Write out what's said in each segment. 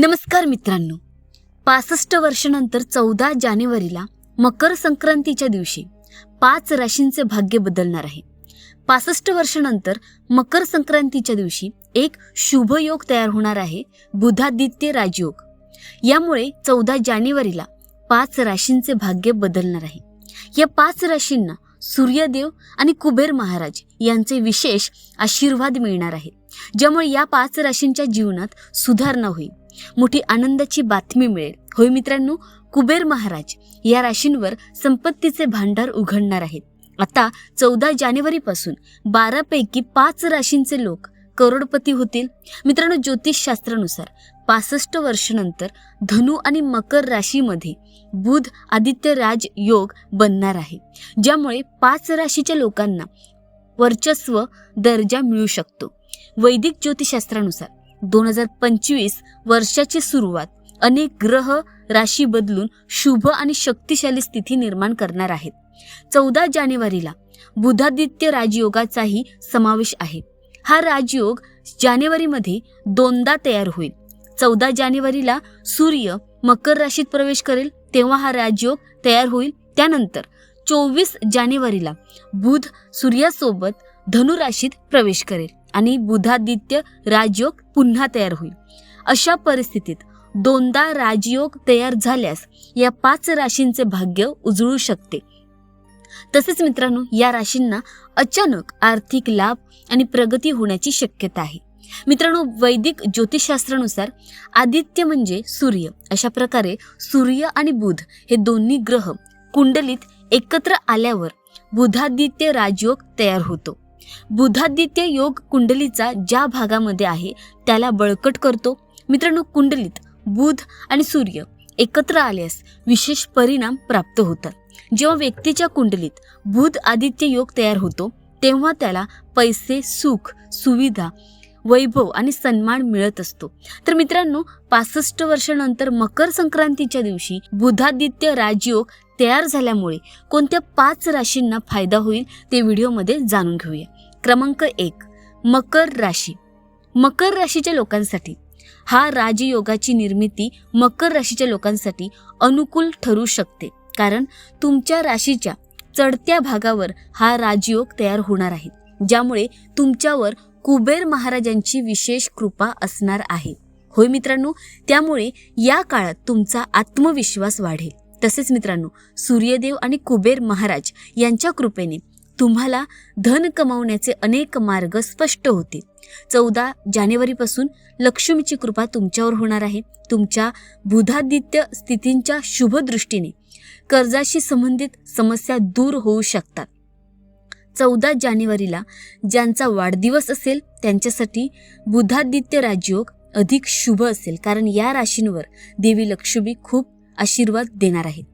नमस्कार मित्रांनो. पासष्ट वर्षानंतर चौदा जानेवारीला मकर संक्रांतीच्या दिवशी पाच राशींचे भाग्य बदलणार आहे. पासष्ट वर्षानंतर मकर संक्रांतीच्या दिवशी एक शुभयोग तयार होणार आहे बुधादित्य राजयोग. यामुळे चौदा जानेवारीला पाच राशींचे भाग्य बदलणार आहे. या पाच राशींना सूर्यदेव आणि कुबेर महाराज यांचे विशेष आशीर्वाद मिळणार आहे ज्यामुळे या पाच राशींच्या जीवनात सुधारणा होईल. मोठी आनंदाची बातमी मिळेल. होय मित्रांनो कुबेर महाराज या राशींवर संपत्तीचे भांडार उघडणार आहेत. आता चौदा जानेवारीपासून बारापैकी पाच राशींचे लोक करोडपती होतील. मित्रांनो ज्योतिषशास्त्रानुसार पासष्ट वर्षानंतर धनु आणि मकर राशीमध्ये बुध आदित्य राज योग बनणार आहे. ज्यामुळे पाच राशीच्या लोकांना वर्चस्व दर्जा मिळू शकतो. वैदिक ज्योतिषशास्त्रानुसार दोन हजार पंचवीस वर्षाची सुरुवात. अनेक ग्रह राशी बदलून शुभ आणि शक्तिशाली स्थिती निर्माण करणार आहेत. चौदा जानेवारीला बुधादित्य राजयोगाचाही समावेश आहे. हा राजयोग जानेवारीमध्ये दोनदा तयार होईल. चौदा जानेवारीला सूर्य मकर राशीत प्रवेश करेल तेव्हा हा राजयोग तयार होईल. त्यानंतर चोवीस जानेवारीला बुध सूर्यासोबत धनुराशीत प्रवेश करेल. आणि बुधादित्य राजयोग पुन्हा तयार होईल. अशा परिस्थितीत दोनदा राजयोग तयार झाल्यास या पाच राशींचे भाग्य उजळू शकते. तसेच मित्रांनो या राशींना अचानक आर्थिक लाभ आणि प्रगती होण्याची शक्यता आहे. मित्रांनो वैदिक ज्योतिषशास्त्रानुसार आदित्य म्हणजे सूर्य. अशा प्रकारे सूर्य आणि बुध हे दोन्ही ग्रह कुंडलीत एकत्र आल्यावर बुधादित्य राजयोग तयार होतो. बुधादित्य योग कुंडलीचा ज्या भागामध्ये आहे त्याला बळकट करतो. मित्रांनो कुंडलीत बुध आणि सूर्य एकत्र आल्यास विशेष परिणाम प्राप्त होतात. जेव्हा व्यक्तीच्या कुंडलीत बुध आदित्य योग तयार होतो तेव्हा त्याला पैसे सुख सुविधा वैभव आणि सन्मान मिळत असतो. तर मित्रांनो पासष्ट वर्षानंतर मकर संक्रांतीच्या दिवशी बुधादित्य राजयोग तयार झाल्यामुळे कोणत्या पाच राशींना फायदा होईल ते व्हिडिओमध्ये जाणून घेऊया. क्रमांक एक मकर राशी. मकर राशीच्या लोकांसाठी हा राजयोगाची निर्मिती मकर राशीच्या लोकांसाठी अनुकूल ठरू शकते. कारण तुमच्या राशीच्या चढत्या भागावर हा राजयोग तयार होणार आहे ज्यामुळे तुमच्यावर कुबेर महाराजांची विशेष कृपा असणार आहे. होय मित्रांनो त्यामुळे या काळात तुमचा आत्मविश्वास वाढेल. तसेच मित्रांनो सूर्यदेव आणि कुबेर महाराज यांच्या कृपेने तुम्हाला धन कमावण्याचे अनेक मार्ग स्पष्ट होतील. चौदा जानेवारीपासून लक्ष्मीची कृपा तुमच्यावर होणार आहे. तुमच्या बुधादित्य स्थितींच्या शुभदृष्टीने कर्जाशी संबंधित समस्या दूर होऊ शकतात. चौदा जानेवारीला ज्यांचा वाढदिवस असेल त्यांच्यासाठी बुधादित्य राजयोग अधिक शुभ असेल. कारण या राशींवर देवी लक्ष्मी खूप आशीर्वाद देणार आहेत.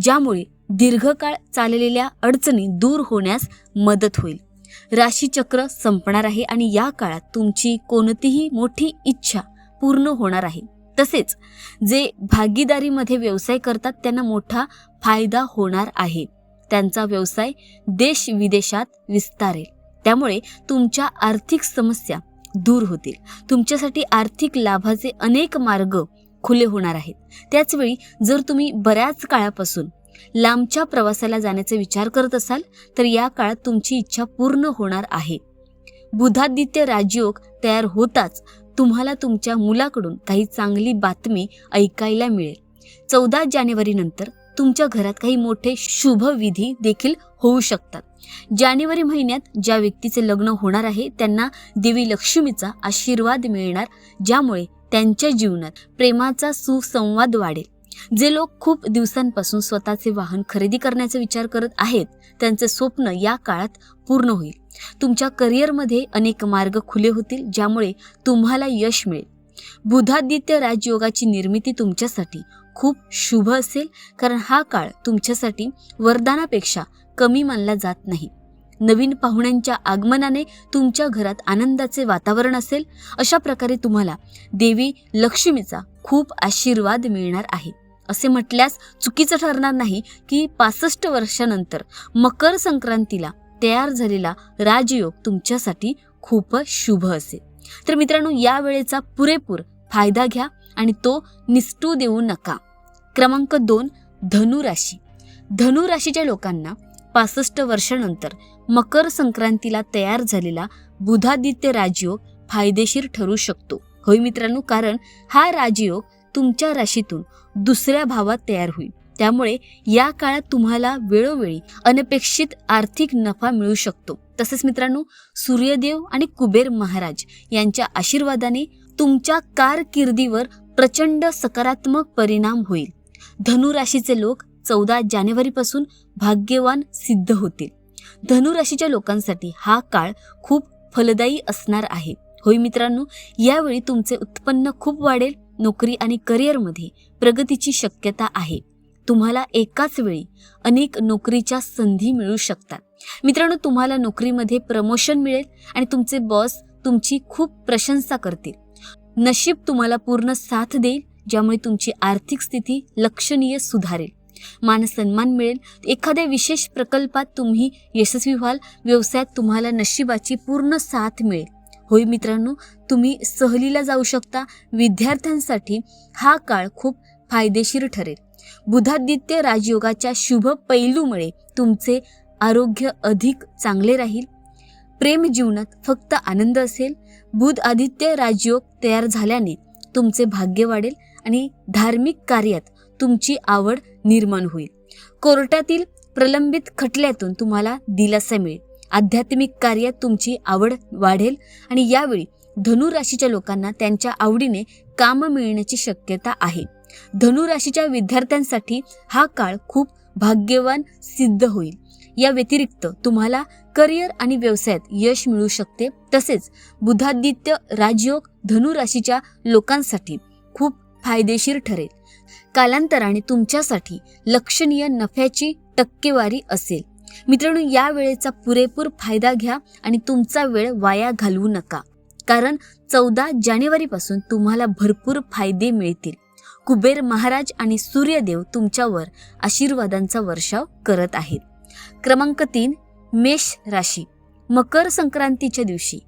ज्यामुळे दीर्घकाळ चाललेल्या अडचणी दूर होण्यास मदत होईल. राशीचक्र संपणार आहे आणि या काळात तुमची कोणतीही मोठी इच्छा पूर्ण होणार आहे. तसेच जे भागीदारीमध्ये व्यवसाय करतात त्यांना मोठा फायदा होणार आहे. त्यांचा व्यवसाय देश विदेशात विस्तारेल. त्यामुळे तुमच्या आर्थिक समस्या दूर होतील. तुमच्यासाठी आर्थिक लाभाचे अनेक मार्ग खुले होणार आहेत. त्याचवेळी जर तुम्ही बऱ्याच काळापासून लांबच्या प्रवासाला जाण्याचा विचार करत असाल तर या काळात तुमची इच्छा पूर्ण होणार आहे. बुधादित्य राजयोग तयार होताच तुम्हाला तुमच्या मुलाकडून काही चांगली बातमी ऐकायला मिळेल. चौदा जानेवारी नंतर तुमच्या घरात काही मोठे शुभ विधी देखील होऊ शकतात. जानेवारी महिन्यात ज्या व्यक्तीचे लग्न होणार आहे त्यांना देवी लक्ष्मीचा आशीर्वाद मिळणार ज्यामुळे त्यांच्या जीवनात प्रेमाचा सुसंवाद वाढेल. जे लोक खूप दिवसांपासून स्वतःचे वाहन खरेदी करण्याचा विचार करत आहेत त्यांचे स्वप्न या काळात पूर्ण होईल. तुमच्या करिअरमध्ये अनेक मार्ग खुले होतील ज्यामुळे तुम्हाला यश मिळेल. बुधादित्य राजयोगाची निर्मिती तुमच्यासाठी खूप शुभ असेल कारण हा काळ तुमच्यासाठी वरदानापेक्षा कमी मानला जात नाही. नवीन पाहुण्यांच्या आगमनाने तुमच्या घरात आनंदाचे वातावरण असेल अशा प्रकारे तुम्हाला देवी लक्ष्मीचा खूप आशीर्वाद मिळणार आहे. असे म्हटल्यास चुकीचं ठरणार नाही की पासष्ट वर्षानंतर मकर संक्रांतीला तयार झालेला राजयोग तुमच्यासाठी खूपच शुभ असेल. तर मित्रांनो या वेळेचा पुरेपूर फायदा घ्या आणि तो निसटू देऊ नका. क्रमांक दोन धनुराशी. धनुराशीच्या लोकांना पासष्ट वर्षानंतर मकर संक्रांतीला तयार झालेला बुधादित्य राजयोग फायदेशीर ठरू शकतो. होय मित्रांनो कारण हा राजयोग तुमच्या राशीतून दुसऱ्या भावात तयार होईल. त्यामुळे या काळात तुम्हाला वेळोवेळी अनपेक्षित आर्थिक नफा मिळू शकतो. तसेच मित्रांनो सूर्यदेव आणि कुबेर महाराज यांच्या आशीर्वादाने तुमच्या कारकिर्दीवर प्रचंड सकारात्मक परिणाम होईल. धनु राशीचे लोक चौदा जानेवारीपासून भाग्यवान सिद्ध होतील. धनुराशीच्या लोकांसाठी हा काळ खूप फलदायी असणार आहे. होय मित्रांनो यावेळी तुमचे उत्पन्न खूप वाढेल नोकरी आणि करिअरमध्ये प्रगतीची शक्यता आहे. तुम्हाला एकाच वेळी अनेक नोकरीच्या संधी मिळू शकतात. मित्रांनो तुम्हाला नोकरीमध्ये प्रमोशन मिळेल आणि तुमचे बॉस तुमची खूप प्रशंसा करतील. नशीब तुम्हाला पूर्ण साथ देईल ज्यामुळे तुमची आर्थिक स्थिती लक्षणीय सुधारेल. मान सन्मान मिळेल. एखाद्या विशेष प्रकल्पात तुम्ही यशस्वी व्हाल व्यवसायात तुम्हाला नशिबाची पूर्ण साथ मिळेल. होय मित्रांनो तुम्ही सहलीला जाऊ शकता. विद्यार्थ्यांसाठी हा काळ खूप फायदेशीर ठरेल. बुधादित्य राजयोगाच्या शुभ पैलूमुळे तुमचे आरोग्य अधिक चांगले राहील. प्रेम जीवनात फक्त आनंद असेल. बुध आदित्य राजयोग तयार झाल्याने तुमचे भाग्य वाढेल आणि धार्मिक कार्यात तुमची आवड निर्माण होईल. कोर्टातील प्रलंबित खटल्यातून तुम्हाला दिलासा मिळेल. आध्यात्मिक कार्यात तुमची आवड वाढेल आणि यावेळी धनुराशीच्या लोकांना त्यांच्या आवडीने काम मिळण्याची शक्यता आहे. धनुराशीच्या विद्यार्थ्यांसाठी हा काळ खूप भाग्यवान सिद्ध होईल. या व्यतिरिक्त तुम्हाला करिअर आणि व्यवसायात यश मिळू शकते. तसेच बुधादित्य राजयोग धनुराशीच्या लोकांसाठी खूप फायदेशीर ठरेल. कालांतराने तुमच्यासाठी लक्षणीय नफ्याची टक्केवारी असेल. मित्रांनो या वेळेचा पुरेपूर फायदा घ्या आणि तुमचा वेळ वाया घालवू नका. कारण चौदा जानेवारीपासून तुम्हाला भरपूर फायदे मिळतील. कुबेर महाराज आणि सूर्यदेव तुमच्यावर आशीर्वादांचा वर्षाव करत आहेत. क्रमांक तीन मेष राशी. मकर संक्रांतीच्या दिवशी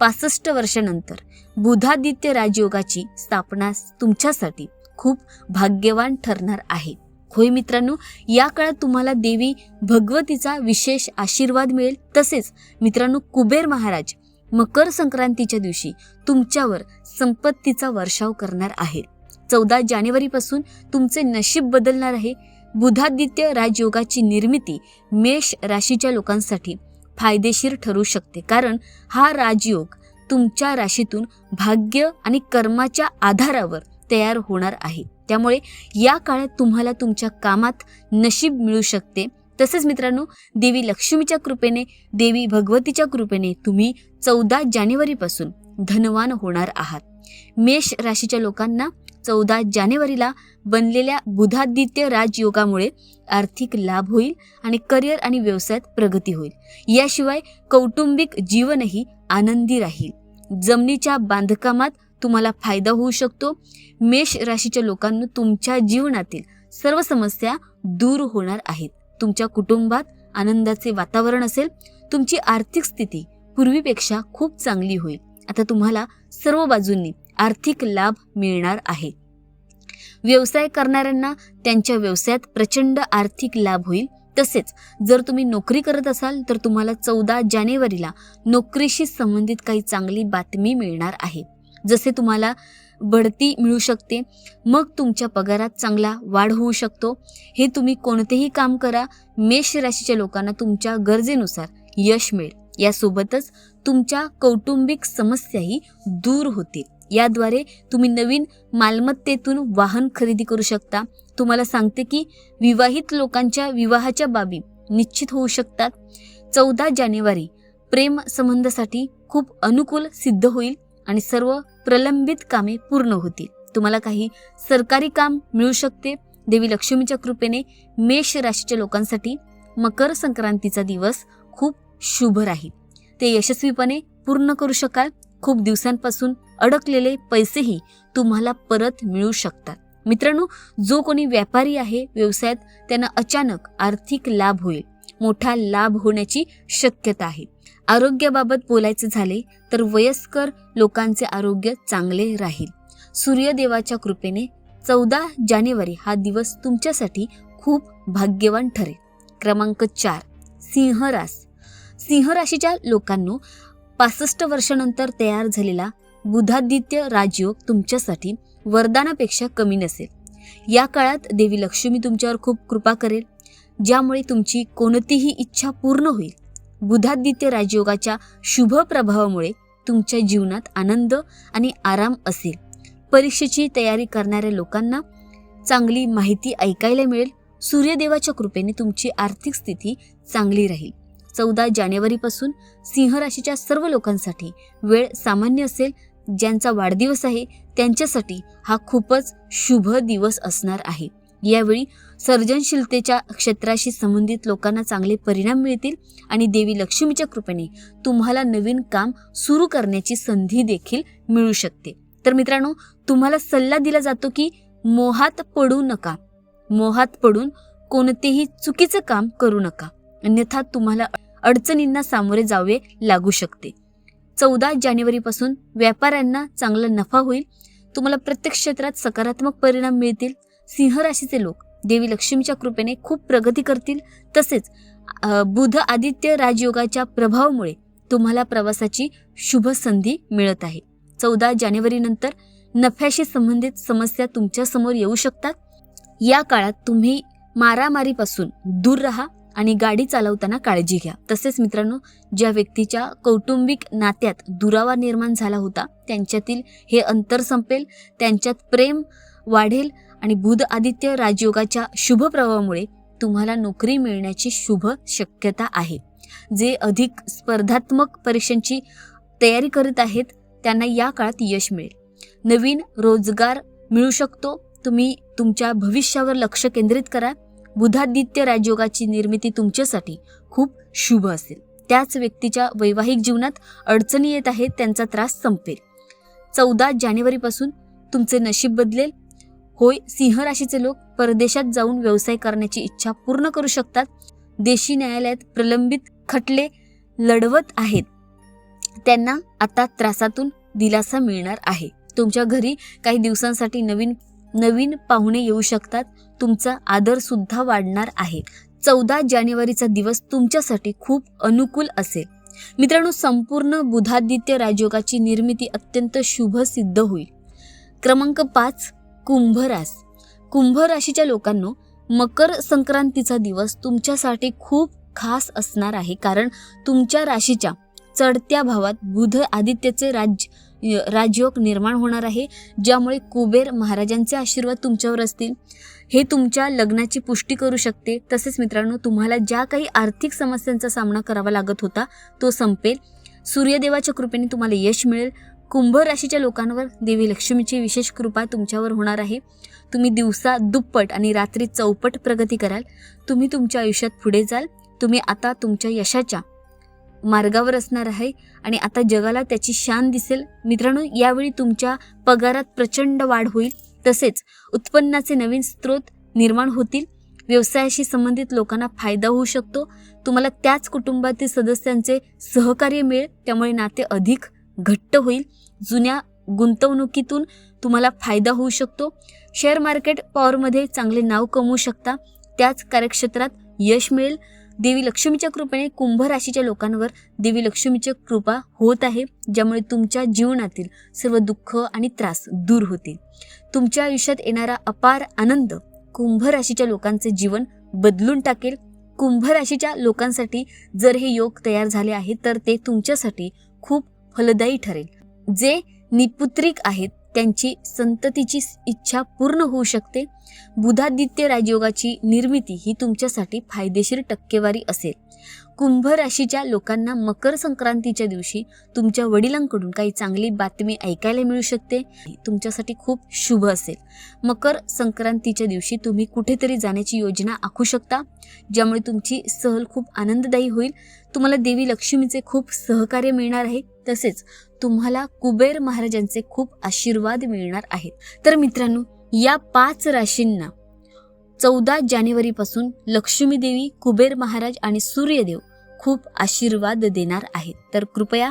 पासष्ट वर्षानंतर बुधादित्य राजयोगाची स्थापना तुमच्यासाठी. खूप भाग्यवान ठरणार आहे. होय मित्रांनो या काळात तुम्हाला देवी भगवतीचा विशेष आशीर्वाद मिळेल. तसेच मित्रांनो कुबेर महाराज मकर संक्रांतीच्या दिवशी तुमच्यावर संपत्तीचा वर्षाव करणार आहेत. चौदा जानेवारीपासून तुमचे नशीब बदलणार आहे. बुधादित्य राजयोगाची निर्मिती मेष राशीच्या लोकांसाठी फायदेशीर ठरू शकते. कारण हा राजयोग तुमच्या राशीतून भाग्य आणि कर्माच्या आधारावर तयार होणार आहे. त्यामुळे या काळात तुम्हाला तुमच्या कामात नशीब मिळू शकते. तसेच मित्रांनो देवी लक्ष्मीच्या कृपेने देवी भगवतीच्या कृपेने तुम्ही चौदा जानेवारीपासून धनवान होणार आहात. मेष राशीच्या लोकांना चौदा जानेवारीला बनलेल्या बुधादित्य राजयोगामुळे आर्थिक लाभ होईल आणि करिअर आणि व्यवसायात प्रगती होईल. याशिवाय कौटुंबिक जीवनही आनंदी राहील. जमिनीच्या बांधकामात तुम्हाला फायदा होऊ शकतो. मेष राशीच्या लोकांना तुमच्या जीवनातील सर्व समस्या दूर होणार आहेत. तुमच्या कुटुंबात आनंदाचे वातावरण असेल. तुमची आर्थिक स्थिती पूर्वीपेक्षा खूप चांगली होईल. आता तुम्हाला सर्व बाजूंनी आर्थिक लाभ मिळणार आहे. व्यवसाय करणाऱ्यांना त्यांच्या व्यवसायात प्रचंड आर्थिक लाभ होईल. तसेच जर तुम्ही नोकरी करत असाल तर तुम्हाला चौदा जानेवारीला नोकरीशी संबंधित काही चांगली बातमी मिळणार आहे. जसे तुम्हाला बढती मिळू शकते मग तुमच्या पगारात चांगला वाढ होऊ शकतो. हे तुम्ही कोणतेही काम करा मेष राशीच्या लोकांना तुमच्या गरजेनुसार यश मिळेल. यासोबतच तुमच्या कौटुंबिक समस्याही दूर होतील. याद्वारे तुम्ही नवीन मालमत्तेतून वाहन खरेदी करू शकता. तुम्हाला सांगते की विवाहित लोकांच्या विवाहाच्या बाबी निश्चित होऊ शकतात. चौदा जानेवारी प्रेम संबंधासाठी खूप अनुकूल सिद्ध होईल. आणि सर्व प्रलंबित कामे पूर्ण होतील. तुम्हाला काही सरकारी काम मिळू शकते. देवी लक्ष्मीच्या कृपेने मेष राशीच्या लोकांसाठी मकर संक्रांतीचा दिवस खूप शुभ राहील. ते यशस्वीपणे पूर्ण करू शकाल. खूप दिवसांपासून अडकलेले पैसेही तुम्हाला परत मिळू शकतात. मित्रांनो जो कोणी व्यापारी आहे व्यवसायात त्यांना अचानक आर्थिक लाभ होईल. मोठा लाभ होण्याची शक्यता आहे. आरोग्याबाबत बोलायचे झाले तर वयस्कर लोकांचे आरोग्य चांगले राहील. सूर्यदेवाच्या कृपेने चौदा जानेवारी हा दिवस तुमच्यासाठी खूप भाग्यवान ठरेल. क्रमांक चार सिंहरास. सिंहराशीच्या लोकांनो पासष्ट वर्षानंतर तयार झालेला बुधादित्य राजयोग तुमच्यासाठी वरदानापेक्षा कमी नसेल. या काळात देवी लक्ष्मी तुमच्यावर खूप कृपा करेल ज्यामुळे तुमची कोणतीही इच्छा पूर्ण होईल. बुधादित्य राजयोगाच्या शुभ प्रभावामुळे तुमच्या जीवनात आनंद आणि आराम असेल. परीक्षेची तयारी करणाऱ्या लोकांना चांगली माहिती ऐकायला मिळेल. सूर्यदेवाच्या कृपेने तुमची आर्थिक स्थिती चांगली राहील. चौदा जानेवारीपासून सिंह राशीच्या सर्व लोकांसाठी वेळ सामान्य असेल. ज्यांचा वाढदिवस आहे त्यांच्यासाठी हा खूपच शुभ दिवस असणार आहे. यावेळी सर्जनशीलतेच्या क्षेत्राशी संबंधित लोकांना चांगले परिणाम मिळतील आणि देवी लक्ष्मीच्या कृपेने तुम्हाला नवीन काम सुरू करण्याची संधी देखील मिळू शकते. तर मित्रांनो तुम्हाला सल्ला दिला जातो की मोहात पडू नका. मोहात पडून कोणतेही चुकीचं काम करू नका. अन्यथा तुम्हाला अडचणींना सामोरे जावे लागू शकते. चौदा जानेवारीपासून व्यापाऱ्यांना चांगला नफा होईल. तुम्हाला प्रत्येक क्षेत्रात सकारात्मक परिणाम मिळतील. सिंह राशीचे लोक देवी लक्ष्मीच्या कृपेने खूप प्रगती करतील. तसेच बुध आदित्य राजयोगाच्या प्रभावामुळे तुम्हाला प्रवासाची शुभ संधी मिळत आहे. चौदा जानेवारीनंतर नफ्याशी संबंधित समस्या तुमच्यासमोर येऊ शकतात. या काळात तुम्ही मारामारीपासून दूर राहा आणि गाडी चालवताना काळजी घ्या. तसेच मित्रांनो ज्या व्यक्तीच्या कौटुंबिक नात्यात दुरावा निर्माण झाला होता त्यांच्यातील हे अंतर संपेल त्यांच्यात प्रेम वाढेल आणि बुध आदित्य राजयोगाच्या शुभ प्रभावामुळे तुम्हाला नोकरी मिळण्याची शुभ शक्यता आहे. जे अधिक स्पर्धात्मक परीक्षांची तयारी करीत आहेत त्यांना या काळात यश मिळेल. नवीन रोजगार मिळू शकतो. तुम्ही तुमच्या भविष्यावर लक्ष केंद्रित करा. बुधादित्य राजयोगाची निर्मिती तुमच्यासाठी खूप शुभ असेल. त्याच व्यक्तीच्या वैवाहिक जीवनात अडचणी येत आहेत त्यांचा त्रास संपेल. चौदा जानेवारीपासून तुमचे नशीब बदलेल. होय सिंह राशीचे लोक परदेशात जाऊन व्यवसाय करण्याची इच्छा पूर्ण करू शकतात. देशी न्यायालयात प्रलंबित खटले लढवत आहेत. त्यांना आता त्रासातून दिलासा मिळणार आहे. तुमच्या घरी काही दिवसांसाठी नवीन नवीन पाहुणे येऊ शकतात. तुमचा आदर सुद्धा वाढणार आहे. चौदा जानेवारीचा दिवस तुमच्यासाठी खूप अनुकूल असेल. मित्रांनो संपूर्ण बुधादित्य राजयोगाची निर्मिती अत्यंत शुभ सिद्ध होईल. क्रमांक पाच कुंभ रास कुंभ राशीच्या लोकांनो मकर संक्रांतीचा दिवस तुमच्यासाठी खूप खास असणार आहे. कारण तुमच्या राशीच्या चढत्या भावात बुध आदित्यचे राज राजयोग निर्माण होणार आहे. ज्यामुळे कुबेर महाराजांचे आशीर्वाद तुमच्यावर असतील. हे तुमच्या लग्नाची पुष्टी करू शकते. तसेच मित्रांनो तुम्हाला ज्या काही आर्थिक समस्यांचा सामना करावा लागत होता तो संपेल. सूर्यदेवाच्या कृपेने तुम्हाला यश मिळेल. कुंभ राशीच्या लोकांवर देवी लक्ष्मीची विशेष कृपा तुमच्यावर होणार आहे. तुम्ही दिवसा दुप्पट आणि रात्री चौपट प्रगती कराल. तुम्ही तुमच्या आयुष्यात पुढे जाल. तुम्ही आता तुमच्या यशाच्या मार्गावर असणार आहे आणि आता जगाला त्याची शान दिसेल. मित्रांनो यावेळी तुमच्या पगारात प्रचंड वाढ होईल. तसेच उत्पन्नाचे नवीन स्रोत निर्माण होतील. व्यवसायाशी संबंधित लोकांना फायदा होऊ शकतो. तुम्हाला त्याच कुटुंबातील सदस्यांचे सहकार्य मिळेल. त्यामुळे नाते अधिक घट्ट होईल. जुन्या गुंतवणुकीतून तुम्हाला फायदा होऊ शकतो. शेअर मार्केट पॉवरमध्ये चांगले नाव कमवू शकता. त्याच कार्यक्षेत्रात यश मिळेल. देवी लक्ष्मीच्या कृपेने कुंभ राशीच्या लोकांवर देवी लक्ष्मीची कृपा होत आहे ज्यामुळे तुमच्या जीवनातील सर्व दुःख आणि त्रास दूर होतील. तुमच्या आयुष्यात येणारा अपार आनंद कुंभ राशीच्या लोकांचे जीवन बदलून टाकेल. कुंभ राशीच्या लोकांसाठी जर हे योग तयार झाले आहे तर ते तुमच्यासाठी खूप फलदायी ठरेल. जे निपुत्रिक आहेत त्यांची संततीची इच्छा पूर्ण होऊ शकते. बुधादित्य राजयोगाची निर्मिती ही तुमच्यासाठी फायदेशीर टक्केवारी असेल. कुंभ राशीच्या लोकांना मकर संक्रांतीच्या दिवशी तुमच्या वडिलांकडून काही चांगली बातमी ऐकायला मिळू शकते. तुमच्यासाठी खूप शुभ असेल. मकर संक्रांतीच्या दिवशी तुम्ही कुठेतरी जाण्याची योजना आखू शकता ज्यामुळे तुमची सहल खूप आनंददायी होईल. तुम्हाला देवी लक्ष्मीचे खूप सहकार्य मिळणार आहे. तसेच तुम्हाला कुबेर महाराजांचे खूप आशीर्वाद मिळणार आहेत. तर मित्रांनो या पाच राशींना चौदा जानेवारीपासून लक्ष्मीदेवी कुबेर महाराज आणि सूर्यदेव खूप आशीर्वाद देणार आहेत. तर कृपया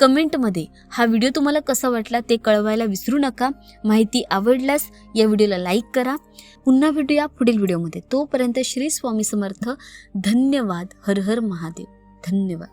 कमेंटमध्ये हा व्हिडिओ तुम्हाला कसा वाटला ते कळवायला विसरू नका. माहिती आवडल्यास या व्हिडिओला लाईक करा. पुन्हा भेटूया पुढील व्हिडिओमध्ये. तोपर्यंत श्री स्वामी समर्थ. धन्यवाद. हर हर महादेव. धन्यवाद.